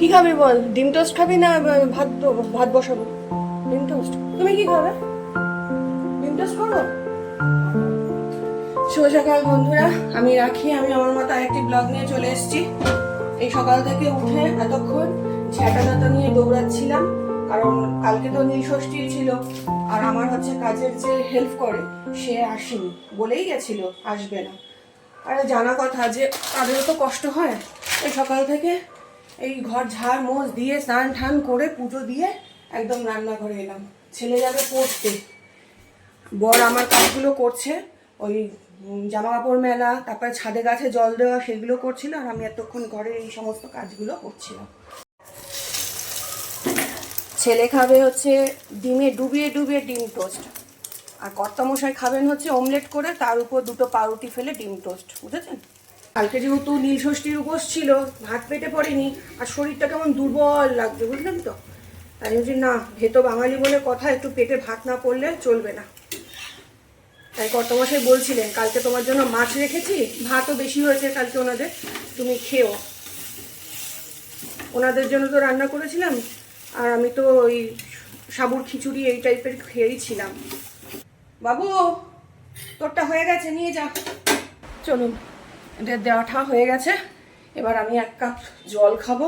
কি খাবি বল? ডিম টোস্ট খাবি না ভাত ভাত বসাবো? ডিম টোস্ট তুমি কি খাবে? ডিম টোস্ট করব? শুভ সকাল বন্ধুরা, আমি রাখি, আমি আমার মতো একটি ব্লগ নিয়ে চলে এসেছি। এই সকাল থেকে উঠে এতক্ষণ ঝ্যাঁটা টাটা নিয়ে দৌড়াচ্ছিলাম, কারণ কালকে তো নীল ষষ্ঠী ছিল, আর আমার হচ্ছে কাজের যে হেল্প করে, সে আসেনি, বলেই গেছিল, আসবে না। আরে জানা কথা যে, তাদেরও তো কষ্ট হয়। এই সকাল থেকে এই ঘর ঝাড় মোছ দিয়ে স্নান টান করে পুজো দিয়ে একদম রান্নাঘরে এলাম। ছেলে যাবে পড়তে। বর আমার কাজগুলো করছে, ওই জামা কাপড় মেলা, তারপরে ছাদে গাছে জল দেওয়া সেগুলো করছিল আর আমি এতক্ষণ ঘরে এই সমস্ত কাজগুলো করছিলাম। ছেলে খাবে হচ্ছে ডিমে ডুবিয়ে ডুবিয়ে ডিম টোস্ট। আর কর্তামশাই খাবেন হচ্ছে অমলেট করে, তার উপর দুটো পাউরুটি ফেলে ডিম টোস্ট, বুঝেছেন? কালকে যেহেতু নীল ষষ্ঠীর উপোস ছিল, ভাত পেটে পড়েনি, আর শরীরটা কেমন দুর্বল লাগছে বুঝলেন তো? তাই বলছি, না ভেতো বাঙালি বলে কথা, একটু পেটে ভাত না পড়লে চলবে না। তাই কর্তামশাই বলছিলেন, কালকে তোমার জন্য মাছ রেখেছি, ভাতও বেশি হয়েছে কালকে ওনাদের, তুমি খেও। ওনাদের জন্য তো রান্না করেছিলাম, আর আমি তো ওই সাবুর খিচুড়ি এই টাইপের খেয়েই ছিলাম। বাবু, তোরটা হয়ে গেছে, নিয়ে যা। চলুন। এটা দেওয়াটা হয়ে গেছে। এবার আমি এক কাপ জল খাব।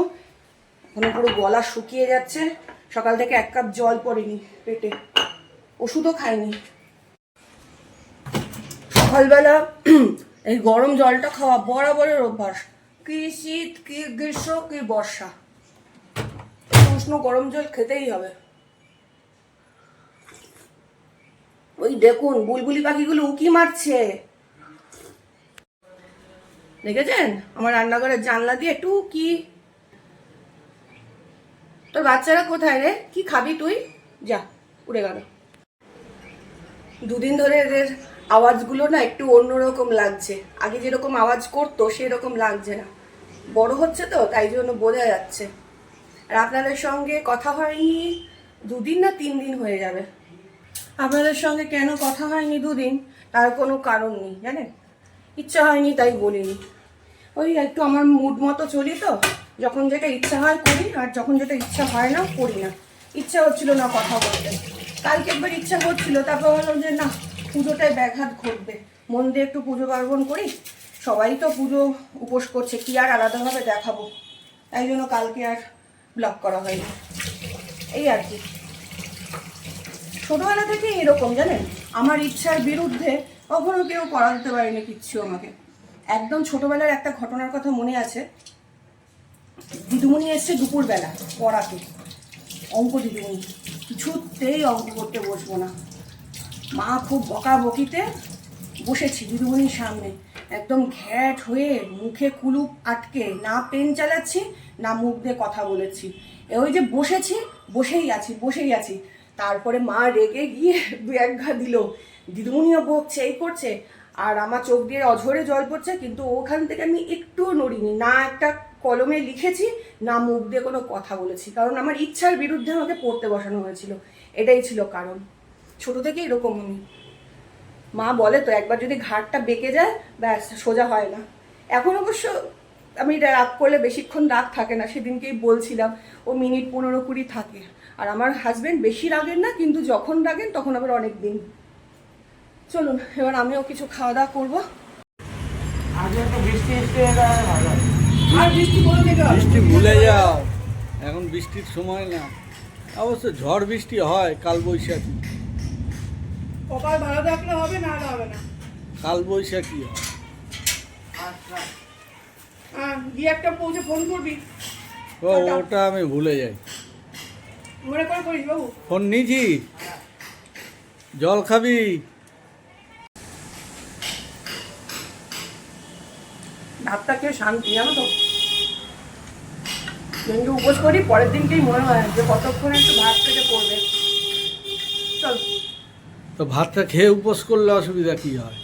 এখনও পুরো গলা শুকিয়ে যাচ্ছে। সকাল থেকে এক কাপ জল পড়েনি পেটে। ওষুধও খাইনি। সকালবেলা এই গরম জলটা খাওয়া বরাবরের অভ্যাস। কি শীত, কি গ্রীষ্ম, কি বর্ষা। উষ্ণ গরম জল খেতেই হবে। ওই দেখুন, বুলবুলি পাখিগুলো উকি মারছে। দেখেছেন? আমার রান্নাঘরের জানলা দিয়ে একটু কি তোর বাচ্চারা কোথায় রে? কি খাবি তুই? যা উড়ে গেল। দুদিন ধরে এদের আওয়াজগুলো না একটু অন্যরকম লাগছে। আগে যেরকম আওয়াজ করতো সেরকম লাগছে না। বড় হচ্ছে তো তাই জন্য বোঝা যাচ্ছে। আর আপনাদের সঙ্গে কথা হয়নি দুদিন না তিন দিন হয়ে যাবে। আপনাদের সঙ্গে কেন কথা হয়নি দুদিন? তার কোনো কারণ নেই জানেন? ইচ্ছা হয়নি, তাই বলিনি। ওই একটু আমার মুড মতো চলি তো, যখন যেটা ইচ্ছা হয় করি, আর যখন যেটা ইচ্ছা হয় না, করি না। ইচ্ছা হচ্ছিল না কথা বলতে। কালকে একবার ইচ্ছা হচ্ছিল, তারপর বললাম যে না, পুজোটায় ব্যাঘাত ঘটবে। মন দিয়ে একটু পুজো পার্বণ করি, সবাই তো পুজো উপোস করছে, কি আর আলাদাভাবে দেখাবো? তাই জন্য কালকে আর ব্লগ করা হয়নি। এই আর কি। ছোটোবেলা থেকে এরকম, জানেন? আমার ইচ্ছার বিরুদ্ধে কখনো কেউ দিতে পারেনি কিচ্ছু আমাকে। একদম ছোটবেলার একটা ঘটনার কথা মনে আছে। দিদিমণি এসছে দুপুরবেলা পড়াতে। অঙ্ক দিদিমণি। কিছুতেই অঙ্ক করতে বসবো না। মা খুব বকা বকিতে বসেছি দিদিমণির সামনে। একদম ঘ্যাট হয়ে মুখে কুলুপ আটকে না পেন চালাচ্ছি, না মুখ দিয়ে কথা বলেছি। ওই যে বসেছি, বসেই আছি বসেই আছি। তারপরে মা রেগে গিয়ে দু এক ঘা দিল। দিদিমণিও বকছে, এই করছে। আর আমার চোখ দিয়ে অঝরে জল পড়ছে, কিন্তু ওখান থেকে আমি একটুও নড়িনি। না একটা কলমে লিখেছি, না মুখ দিয়ে কোনো কথা বলেছি। কারণ আমার ইচ্ছার বিরুদ্ধে আমাকে পড়তে বসানো হয়েছিল। এটাই ছিল কারণ। ছোট থেকে এরকম আমি। মা বলে তো, একবার যদি ঘাটটা বেঁকে যায়, ব্যাস, সোজা হয় না। এখন অবশ্য আমি এটা রাগ করলে বেশিক্ষণ রাগ থাকে না, সেদিনকেই বলছিলাম, ও মিনিট পনেরো কুড়ি থাকে। আর আমার হাজবেন্ড বেশি রাগেন না, কিন্তু যখন রাগেন, তখন আবার অনেক দিন। চলুন এবার আমিও কিছু খাওয়া দাওয়া করব। আর বৃষ্টি বৃষ্টি ভুলে যাও। এখন বৃষ্টির সময় না। অবশ্য ঝড় বৃষ্টি হয় কাল বৈশাখী কপাল ভালো থাকলে হবে না হবে না। কাল বৈশাখী আচ্ছা। হ্যাঁ গিয়ে একটা পৌঁছে ফোন করবি। ও ওটা আমি ভুলে যাই। মনে করে করিস বাবু। ফোন নিয়েছি জল খাবি? ভাতটা খেয়ে শান্তি জানো তো? যেদিনকে উপোস করি পরের দিনকেই মনে হয় যে কতক্ষণ একটু ভাত খেতে পড়বে। চল। তো ভাতটা খেয়ে উপোস করলে অসুবিধা কি হয়?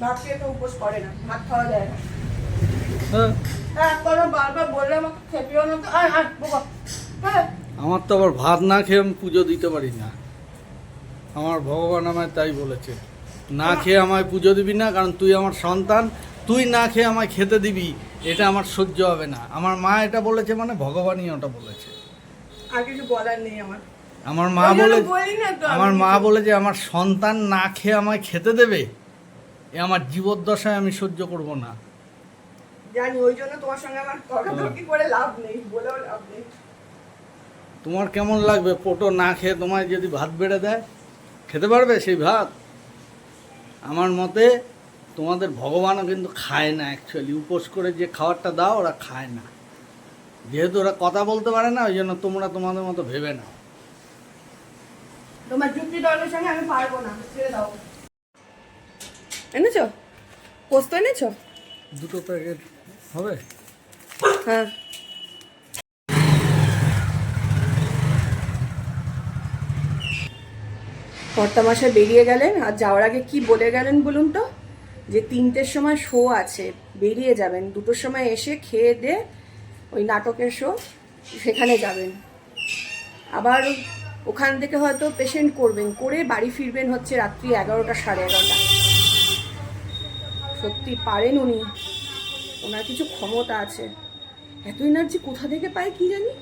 ভাত খেয়ে তো উপোস করে না ভাত খাওয়া যায় না। হ্যাঁ। হ্যাঁ হ্যাঁ। আমার তো আবার ভাত না খেয়ে আমি পুজো দিতে পারি না। আমার ভগবান আমায় তাই বলেছে। না খেয়ে আমায় পুজো দিবি না কারণ তুই আমার সন্তান তুই না খেয়ে আমায় খেতে দিবি এটা আমার সহ্য হবে না। আমার মা এটা বলেছে মানে ভগবানই ওটা বলেছে। আর কিছু বলার নেই আমার। আমার মা বলে আমার মা। বলে যে আমার সন্তান না খেয়ে আমায় খেতে দেবে এ আমার জীবদ্দশায় আমি সহ্য করব না। জানি ওই জন্য তোমার সঙ্গে আমার তর্কাতর্কি করে লাভ নেই বলেও লাভ নেই। তোমার কেমন লাগবে? পোটো না খেয়ে তোমায় যদি ভাত বেড়ে দেয় খেতে পারবে সেই ভাত? আমার মতে তোমাদের ভগবানও কিন্তু খায় না অ্যাকচুয়ালি উপোস করে যে খাবারটা দাও ওরা খায় না। যেহেতু ওরা কথা বলতে পারে না ওই জন্য তোমরা তোমাদের মতো ভেবে না তোমার যুক্তি দলের সঙ্গে আমি পারব না ছেড়ে দাও। এনেছো? পোস্ত এনেছো? দুটো প্যাকেট হবে? হ্যাঁ। কর্তামশাই বেরিয়ে গেলেন আর যাওয়ার আগে কি বলে গেলেন বলুন তো? যে তিনটের সময় শো আছে, বেরিয়ে যাবেন, দুটোর সময় এসে খেয়ে দে ওই নাটকের শো সেখানে যাবেন। আবার ওখান থেকে হয়তো পেশেন্ট করবেন, করে বাড়ি ফিরবেন হচ্ছে রাত্রি এগারোটা, সাড়ে এগারোটা। সত্যি পারেন উনি, ওনার কিছু ক্ষমতা আছে। এত এনার্জি কোথা থেকে পায় কি জানি?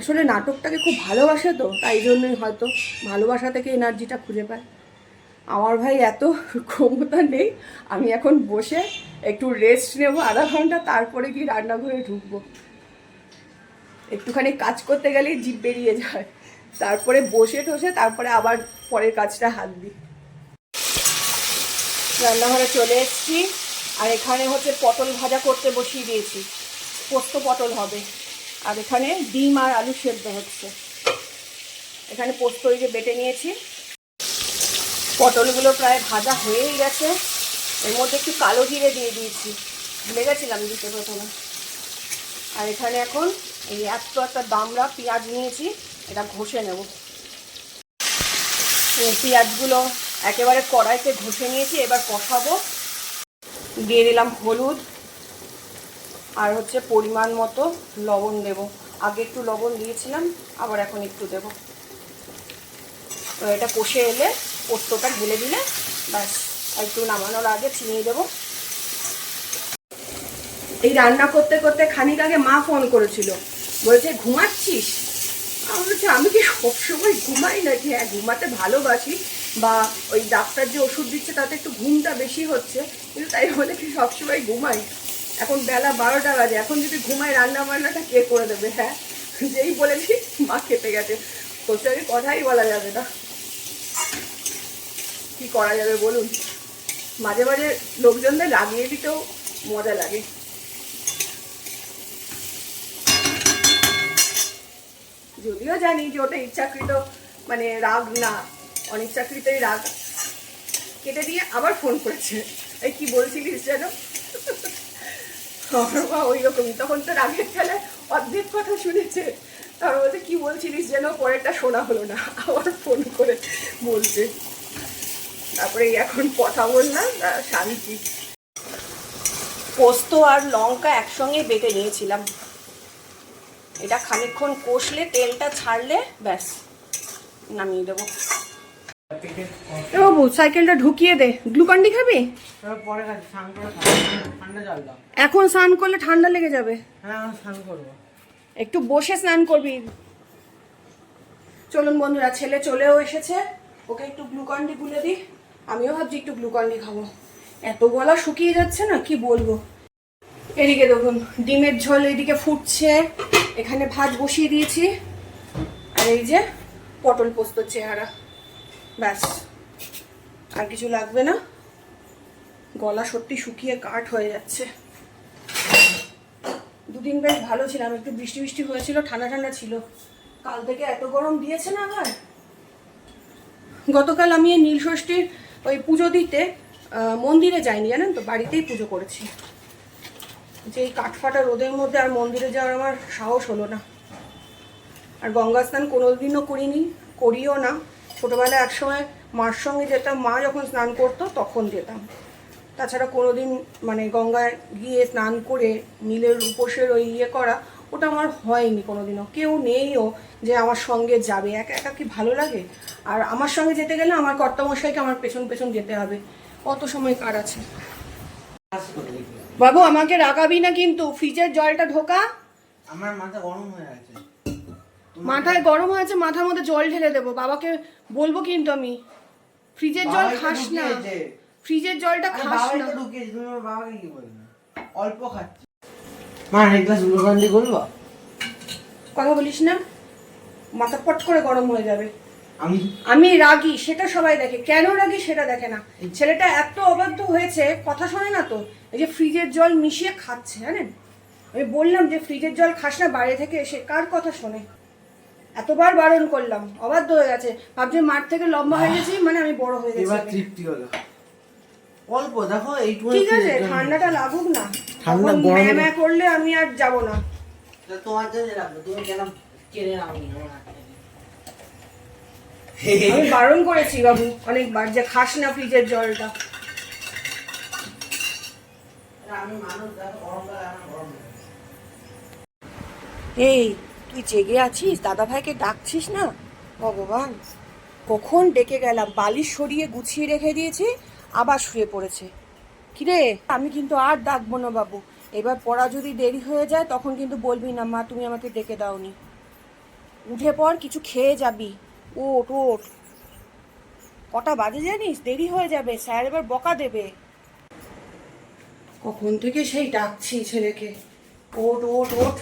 আসলে নাটকটাকে খুব ভালোবাসে তো, তাই জন্যই হয়তো ভালোবাসা থেকে এনার্জিটা খুঁজে পায়। আমার ভাই এত ক্ষমতা নেই, আমি এখন বসে একটু রেস্ট নেব, আধা ঘণ্টা তারপরে গিয়ে রান্নাঘরে ঢুকবো। একটুখানি কাজ করতে গেলেই জিভ বেরিয়ে যায়। তারপরে বসে টসে তারপরে আবার পরের কাজটা হাত দিই। রান্নাঘরে চলে এসেছি, আর এখানে হচ্ছে পটল ভাজা করতে বসিয়ে দিয়েছি। পোস্ত পটল হবে, আর এখানে ডিম আর আলু সেদ্ধ হচ্ছে। এখানে পোস্ত ওই যে বেটে নিয়েছি। পটলগুলো প্রায় ভাজা হয়েই গেছে। এর মধ্যে একটু কালো জিরে দিয়ে দিয়েছি। ভুলে গেছিলাম দিতে প্রথমে। আর এখানে এখন এই এত একটা দামড়া পেঁয়াজ নিয়েছি, এটা ঘষে নেব। পেঁয়াজগুলো একেবারে কড়াইতে ঘষে নিয়েছি, এবার কষাবো। দিয়ে দিলাম হলুদ। আর হচ্ছে পরিমাণ মতো লবণ দেব। আগে একটু লবণ দিয়েছিলাম, আবার এখন একটু দেব। তো এটা কষে এলে পোস্তটা ঢেলে দিলে ব্যাস, একটু নামানোর আগে চিনি দেবো। এই রান্না করতে করতে খানিক আগে মা ফোন করেছিল, বলছে, ঘুমাচ্ছিস? আমি আমি কি সবসময় ঘুমাই নাকি? হ্যাঁ ঘুমাতে ভালোবাসি বা ওই ডাক্তার যে ওষুধ দিচ্ছে তাতে একটু ঘুমটা বেশি হচ্ছে, কিন্তু তাই বলে কি সবসময় ঘুমাই। এখন বেলা বারোটা বাজে, এখন যদি ঘুমাই রান্না বান্নাটা কে করে দেবে? হ্যাঁ যেই বলেছি মা খেতে গেছে, তোর সঙ্গে কথাই বলা যাবে না। কি করা যাবে বলুন? মাঝে মাঝে লোকজনদের লাগিয়ে দিতেও মজা লাগে। যদিও জানি যে ওটা ইচ্ছাকৃত মানে রাগ না, অনিচ্ছাকৃতই রাগ। কেটে দিয়ে আবার ফোন করেছে। এই কি বলছিলিস যেন? মা ওই রকমই তখন তো রাগের খেলায় অর্ধেক কথা শুনেছে। তার বলতে কি বলছিলিস যেন? পরেরটা শোনা হলো না। আবার ফোন করে বলছে। তারপরে এখন কথা বললাম শান্তি পোস্ত আর লঙ্কা একসঙ্গে বেটে নিয়েছিলাম। এটা খানিকক্ষণ কষলে তেলটা ছাড়লে ব্যাস নামিয়ে দেবো। বাবু সাইকেলটা ঢুকিয়ে দে। গ্লুকন্ডি খাবি? তারপর পরে খাচ্ছি স্নান করে খাব। ঠান্ডা জল দাও। এখন স্নান করলে ঠান্ডা লেগে যাবে। হ্যাঁ আমি স্নান করব। একটু বসে স্নান করবি। চলুন বন্ধুরা ছেলে চলেও এসেছে। ওকে একটু গ্লুকন্ডি গুলে দিই। আমিও ভাবছি একটু গ্লুকন্ডি খাব। এত গলা শুকিয়ে যাচ্ছে না, কি বলব? এদিকে দেখুন, ডিমের ঝোল এদিকে ফুটছে। এখানে ভাত বসিয়ে দিয়েছি। আর এই যে পটল পোস্ত চেহারা। ব্যাস, আর কিছু লাগবে না? গলা সত্যি শুকিয়ে কাঠ হয়ে যাচ্ছে। দুদিন বেশ ভালো ছিলাম, একটু বৃষ্টি বৃষ্টি হয়েছিল, ঠান্ডা ঠান্ডা ছিল। কাল থেকে এত গরম দিয়েছে না আবার? গতকাল আমি এই নীলষষ্ঠীর ওই পুজো দিতে মন্দিরে যাইনি, জানেন তো? বাড়িতেই পুজো করেছি। যে এই কাঠফাটা রোদের মধ্যে আর মন্দিরে যাওয়ার আমার সাহস হলো না। আর গঙ্গা স্নান কোনোদিনও করিনি, করিও না। ছোটোবেলায় একসময় মার সঙ্গে যেতাম, মা যখন স্নান করতো, তখন যেতাম। তাছাড়া কোনোদিন মানে গঙ্গায় গিয়ে স্নান করে নীলের উপোসের ওই ইয়ে করা ওটা আমার হয়নি কোনোদিনও। কেউ নেইও যে আমার সঙ্গে যাবে। একা একা কি ভালো লাগে? আর আমার সঙ্গে যেতে গেলে আমার কর্তামশাইকে আমার পেছন পেছন যেতে হবে। অত সময় কার আছে? বাবু আমাকে রাগাবি না কিন্তু। ফ্রিজের জলটা ঢোকা। আমার মাথা গরম হয়ে আছে। মাথায় গরম হয়েছে মাথার মধ্যে জল ঢেলে দেবো। বাবাকে বলব কিন্তু আমি। ফ্রিজের জল খাস না। ফ্রিজের জলটা খাস না? অল্প খাচ্ছি। মা এক গ্লাস গ্লুকন ডি করব কথা বলিস না মাথা পট করে গরম হয়ে যাবে। আমি? আমি রাগি সেটা সবাই দেখে। কেন রাগি সেটা দেখে না। ছেলেটা এত অবাধ্য হয়েছে কথা শোনে না তো এই যে ফ্রিজের জল মিশিয়ে খাচ্ছে জানেন? আমি বললাম যে ফ্রিজের জল খাস না বাইরে থেকে এসে কার কথা শোনে? এতবার বারণ করলাম অবাধ্য হয়ে গেছে। ভাবছে মাঠ থেকে লম্বা হয়ে গেছি মানে আমি বড় হয়ে এবার গেছি তৃপ্তি হলো। অল্প দেখো এইটুকু ঠিক আছে ঠান্ডাটা লাগুক না। ঠান্ডা গরমে- করলে আমি আর যাব না। তোমার জন্য রাখব তুমি কেন কেড়ে নাও নি থেকে। আমি বারণ করেছি বাবু অনেকবার যে খাস না ফ্রিজের জলটা। এই তুই জেগে আছিস? দাদা ভাইকে ডাকছিস না? ভগবান কখন ডেকে গেলাম? বালিশ সরিয়ে গুছিয়ে রেখে দিয়েছি? আবার শুয়ে পড়েছে। কিরে, আমি কিন্তু আর ডাকবো না বাবু। এবার পড়া যদি দেরি হয়ে যায়, তখন কিন্তু বলবি না, মা, তুমি আমাকে ডেকে দাওনি। উঠে পর কিছু খেয়ে যাবি। ওট ওট কটা বাজে জানিস? দেরি হয়ে যাবে। স্যার এবার বকা দেবে। কখন থেকে সেই ডাকছি ছেলেকে? ওট ওট ওট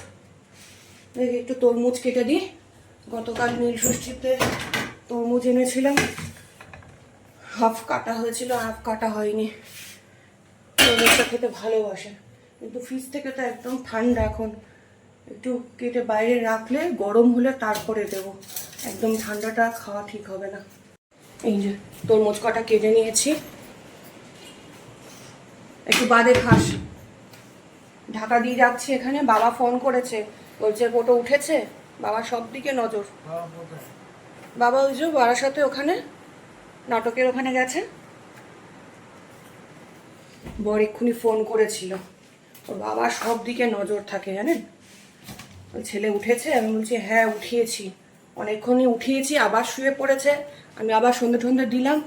একটু তরমুজ কেটে দিই। গতকাল নীল ষষ্ঠীতে তরমুজ এনেছিলাম। হাফ কাটা হয়েছিল হাফ কাটা হয়নি। তরমুজটা খেতে ভালোবাসে। কিন্তু ফ্রিজ থেকে তো একদম ঠান্ডা এখন। একটু কেটে বাইরে রাখলে গরম হলে তারপরে দেবো। একদম ঠান্ডাটা খাওয়া ঠিক হবে না। এই যে তরমুজ কটা কেটে নিয়েছি। একটু বাদে খাস। ঢাকা দিয়ে যাচ্ছি এখানে বাবা ফোন করেছে। বলছে ফটো উঠেছে? বাবা সব দিকে নজর। বাবা কোথায়? বাবা ওই যে বাবার সাথে ওখানে নাটকের ওখানে গেছে বর এক্ষুনি ফোন করেছিল। ওর বাবা সব দিকে নজর থাকে, জানেন? ছেলে উঠেছে, আমি বলছি হ্যাঁ উঠিয়েছি। অনেকক্ষণই উঠিয়েছি, আবার শুয়ে পড়েছে। আমি আবার সন্ধে টন্ধে দিলাম,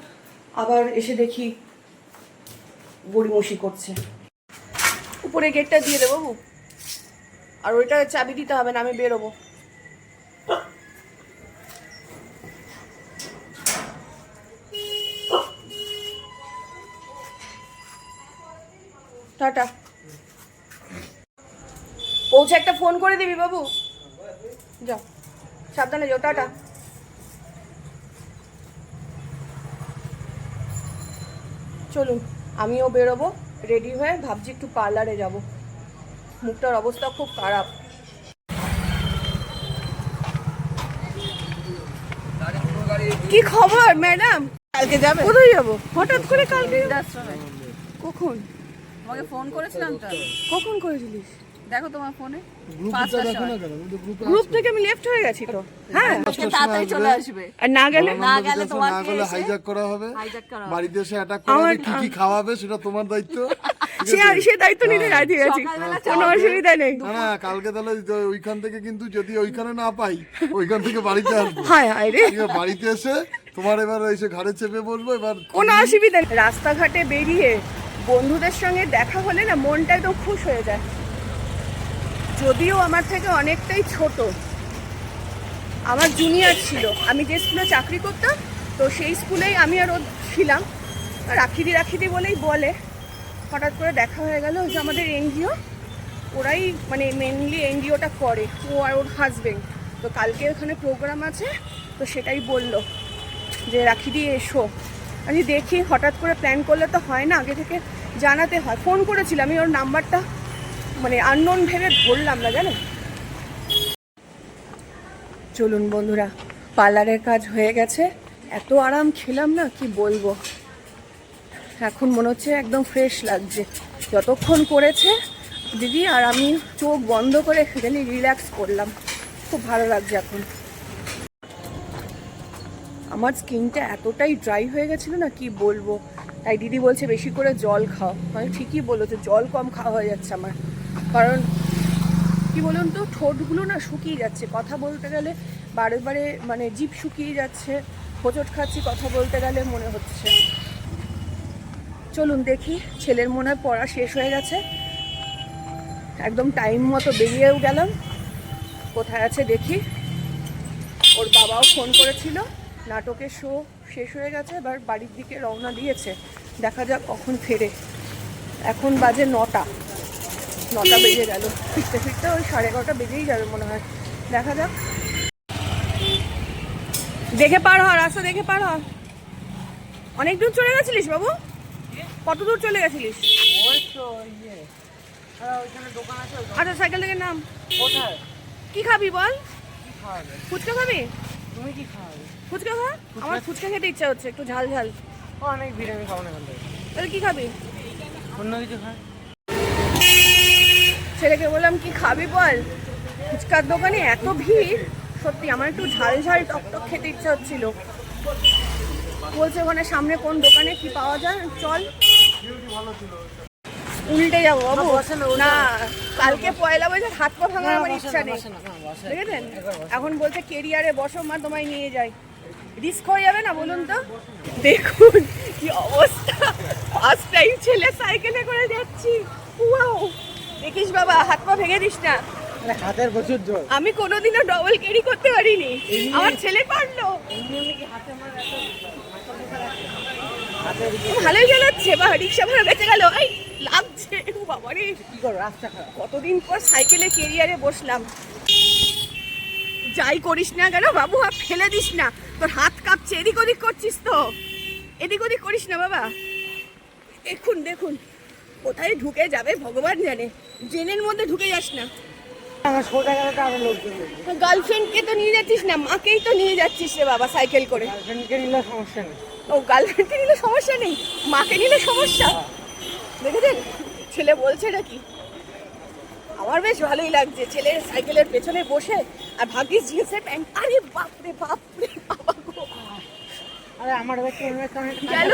আবার এসে দেখি গড়িমসি করছে। উপরে গেটটা দিয়ে দেবো। আর ওইটা চাবি দিতে হবে না, আমি বেরোবো। টাটা। পৌঁছে একটা ফোন করে দিবি বাবু। যাও সাবধানে যাও টাটা। চলুন আমিও বেরোবো রেডি হয়ে ভাবছি একটু পার্লারে যাব। মুখটার অবস্থা খুব খারাপ। কি খবর ম্যাডাম? কালকে যাবে? কোথায় যাব? হঠাৎ করে কালকে? কখন? তোমাকে ফোন করেছিলাম তো। কখন করেছিলিস? দেখো তোমার ফোনে গ্রুপ থেকে আমি লেফট হয়ে গেছি তো। হ্যাঁ। তাড়াতাড়ি চলে আসবে। আর না গেলে না গেলে না তোমাকে গেলে হাইজ্যাক করা হবে hijack করা হবে। বাড়িতে এসে অ্যাটাক করা হবে কি কি খাওয়াবে সেটা তোমার দায়িত্ব। সে? সে দায়িত্ব নিতে রাজি আছি। কোনো অসুবিধা নেই। না না কালকে তাহলে ওইখান থেকে কিন্তু যদি ওইখানে না পাই ওইখান থেকে বাড়িতে আসব। হায় হায় রে। বাড়িতে এসে তোমার এবার এসে ঘাড়ে চেপে বসবো এবার কোনো অসুবিধা নেই। রাস্তাঘাটে বেরিয়ে বন্ধুদের সঙ্গে দেখা হলে না মনটা একদম খুশ হয়ে যায়। যদিও আমার থেকে অনেকটাই ছোট। আমার জুনিয়র ছিল। আমি যে স্কুলে চাকরি করতাম, তো সেই স্কুলেই আমি আর ও ছিলাম। রাখিদি রাখিদি বলেই বলে। হঠাৎ করে দেখা হয়ে গেল যে আমাদের এনজিও, ওরাই মানে মেনলি এনজিওটা করে, ও আর ওর হাজবেন্ড তো কালকে ওখানে প্রোগ্রাম আছে, তো সেটাই বলল যে রাখি দিয়ে এসো। আমি দেখি, হঠাৎ করে প্ল্যান করলে তো হয় না, আগে থেকে জানাতে হয়। ফোন করেছিলাম আমি ওর নাম্বারটা মানে আননোন ভেবে ধরলাম না, জানো? চলুন বন্ধুরা, পার্লারের কাজ হয়ে গেছে। এত আরাম খেলাম না, কি বলব? এখন মনে হচ্ছে একদম ফ্রেশ লাগছে। যতক্ষণ করেছে, দিদি আর আমি চোখ বন্ধ করে খালি রিল্যাক্স করলাম। খুব ভালো লাগছে এখন। আমার স্কিনটা এতটাই ড্রাই হয়ে গেছিল না, কি বলব? তাই দিদি বলছে বেশি করে জল খাও। মানে ঠিকই বলেছে, জল কম খাওয়া হয়ে যাচ্ছে আমার। কারণ, কি বলুন তো, ঠোঁটগুলো না শুকিয়ে যাচ্ছে। কথা বলতে গেলে বারে বারে মানে জিভ শুকিয়ে যাচ্ছে। হোঁচট খাচ্ছি, কথা বলতে গেলে মনে হচ্ছে। চলুন দেখি, ছেলের মনে হয় পড়া শেষ হয়ে গেছে। একদম টাইম মতো বেরিয়েও গেলাম। কোথায় আছে দেখি। ওর বাবাও ফোন করেছিল। নাটকের শো শেষ হয়ে গেছে এবার বাড়ির দিকে রওনা দিয়েছে। দেখা যাক কখন ফেরে। এখন বাজে নটা। নটা বেজে গেল। ফিরতে ফিরতে ওই সাড়ে এগারোটা বেজেই যাবে মনে হয়। দেখা যাক। দেখে পার হ রাস্তা দেখে পার হ। অনেক দূর চলে গেছিলিস বাবু? কত দূর চলে গেছিলিস? ওই তো ওইখানে দোকান আছে আচ্ছা সাইকেল থেকে নাম। কোথায়? কি খাবি বল? ফুচকা খাবি? তুমি কি খাওয়াবে? ফুচকা খা? আমার ফুচকা? খেতে ইচ্ছা হচ্ছে একটু ঝাল ঝাল। ও অনেক ভিড় আমি খাব না তাহলে কি খাবি? অন্য কিছু খাই ছেলেকে বললাম কি খাবি বল? ফুচকার দোকানে এত ভিড় সত্যি আমার একটু ঝাল ঝাল টকটক খেতে ইচ্ছা হচ্ছিল। বলছে ওখানে সামনে কোন দোকানে কি পাওয়া যায়? চল। উল্টে যাব বাবু। না, কালকে পয়লা বৈশাখ হাত পা ভাঙার আমার ইচ্ছা নেই। দেখেছেন? এখন বলছে কেরিয়ারে বসো মা তোমায় নিয়ে যাই। রিস্ক হয়ে যাবে না বলুন তো? দেখুন কি অবস্থা। ফার্স্ট টাইম ছেলে সাইকেলে করে যাচ্ছি। ওয়াও দেখিস বাবা হাত পা ভেঙে দিস না। হাতের প্রচুর জোর। আমি কোনোদিনও ডবল ক্যারি করতে পারিনি। আমার ছেলে পারল। ভালোই চালাচ্ছে বা রিক্সা ভাড়া বেঁচে গেল। এই লাগছে। বাবারে। কি করো রাস্তা খারাপ। কতদিন পর সাইকেলে কেরিয়ারে বসলাম। যাই করিস না কেন বাবু হাত ফেলে দিস না। তোর হাত কাঁপছে এদিক ওদিক করছিস তো। এদিক ওদিক করিস না বাবা। দেখুন দেখুন কোথায় ঢুকে যাবে ভগবান জানে। জেনের মধ্যে ঢুকে যাস না। গার্লফ্রেন্ডকে তো নিয়ে যাচ্ছিস না মাকেই তো নিয়ে যাচ্ছিস রে বাবা সাইকেল করে। গার্লফ্রেন্ডকে নিলে সমস্যা নেই। ও গার্লফ্রেন্ডকে নিলে সমস্যা নেই মাকে নিলে সমস্যা। দেখেছেন? ছেলে বলছে নাকি আমার বেশ ভালোই লাগছে ছেলে সাইকেলের পেছনে বসে আর ভাগ্যিস জিন্সের প্যান্ট আরে বাপরে বাপরে বাবা গো। আরে আমার গেল।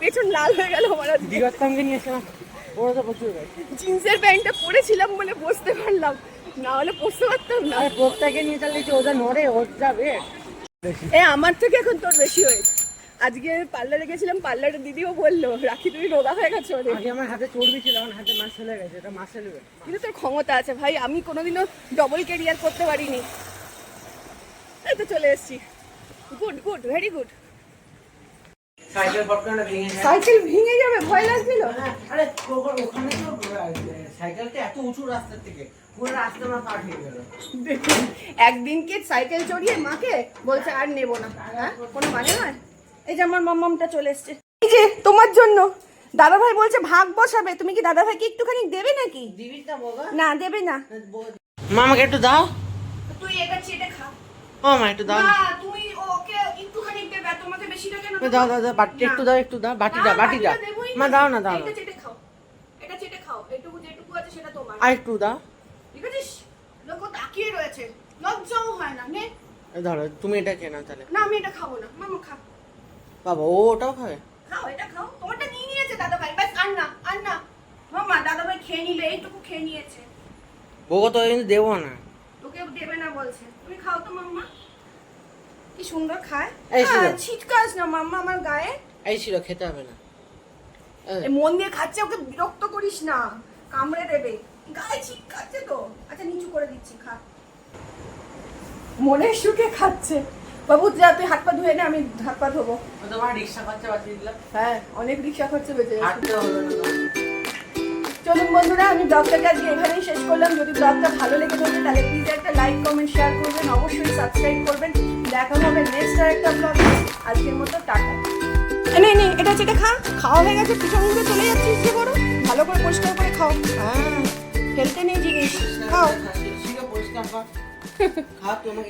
পেছন লাল হয়ে গেল আমার আজকে। দিগত্তমকে নিয়েছিলাম। ওরা তো প্রচুর জিন্সের প্যান্টটা পরেছিলাম বলে বসতে পারলাম। না হলে বসতে পারতাম না। আরে নিয়ে চালিয়ে যে ওটা নড়ে ওর যাবে এ আমার থেকে এখন তোর বেশি হয়েছে। আজকে পার্লারে গেছিলাম পার্লারের দিদিও বলল রাখি তুমি রোগা হয়ে গেছো আগে আমার হাতে চর্বি ছিল আমার হাতে মাছ চলে গেছে এটা মাছ কিন্তু তোর ক্ষমতা আছে ভাই আমি কোনোদিনও ডবল ক্যারিয়ার করতে পারিনি। এই তো চলে এসেছি। Good good very good cycle ভেঙে সাইকেল ভেঙে যাবে ভয় লাগছিল? আরে ওখানে তো সাইকেলটা এত উঁচু রাস্তার থেকে পুরো রাস্তা আমার পার হয়ে গেল। একদিনকে সাইকেল চড়িয়ে মাকে বলছে আর নেব না। হ্যাঁ কোনো মানে নয়? এই যে আমার মাম্মামটা চলে এসছে। এই যে তোমার জন্য। দাদা ভাই বলছে ভাগ বসাবে। তুমি কি দাদা ভাইকে একটুখানি দেবে নাকি? দিবি না বাবা। না দেবে না। মা আমাকে একটু দাও। তুই এটা চেটে খা। ও মা একটু দাও। না তুমি ওকে একটুখানি দেবে তোমাকে বেশি না দাও দাও দাও বাটি একটু দাও একটু দাও বাটি দাও বাটি দাও মা দাও না দাও এটা চেটে খাও। এটা চেটে খাও। এটুকু যেটুকু আছে সেটা তোমার। আর একটু দাও। ঠিক আছে? লোক তাকিয়ে রয়েছে। লজ্জাও হয় না নে। ধরো তুমি এটা নাও তাহলে। না আমি এটা খাব না। মামা খা। বাবা ও ওটাও খাবে? খাও এটা খাও। তোমারটা নিয়ে নিয়েছে দাদা ভাই ব্যাস আর না আর না। মামা দাদা ভাই খেয়ে নিলে এইটুকু খেয়ে নিয়েছে। বউকে তো কিন্তু দেবো না। তোকে দেবে না বলছে। তুমি খাও তো মাম্মা কি সুন্দর খায়। এই। ছিটকাস না মাম্মা আমার গায়ে। এই ছিল খেতে হবে না। মন দিয়ে খাচ্ছে ওকে বিরক্ত করিস না। কামড়ে দেবে। গায়ে ছিটকাচ্ছে তো। আচ্ছা নিচু করে দিচ্ছি খা। মনের সুখে খাচ্ছে। বাবু যা তুই হাত পা ধুয়ে নে আমি হাত পা ধোবো। তোমার রিক্সা খরচা বাঁচিয়ে দিলাম। হ্যাঁ অনেক রিক্সা খরচা বেঁচে। চলুন বন্ধুরা আমি ব্লগটাকে আজকে এখানেই শেষ করলাম। যদি ব্লগটা ভালো লেগে থাকে তাহলে প্লিজ একটা লাইক কমেন্ট শেয়ার করবেন। অবশ্যই সাবস্ক্রাইব করবেন। দেখা হবে নেক্সট আর একটা ব্লগে আজকের মতো টাটা। নে নে এটা হচ্ছে এটা খা। খাওয়া হয়ে গেছে পিছন ঘুরে চলে যাচ্ছিস যে বড় ভালো করে পরিষ্কার করে খাও। হ্যাঁ ফেলতে নেই জিনিস খাও। পরিষ্কার কর। খা তোমাকে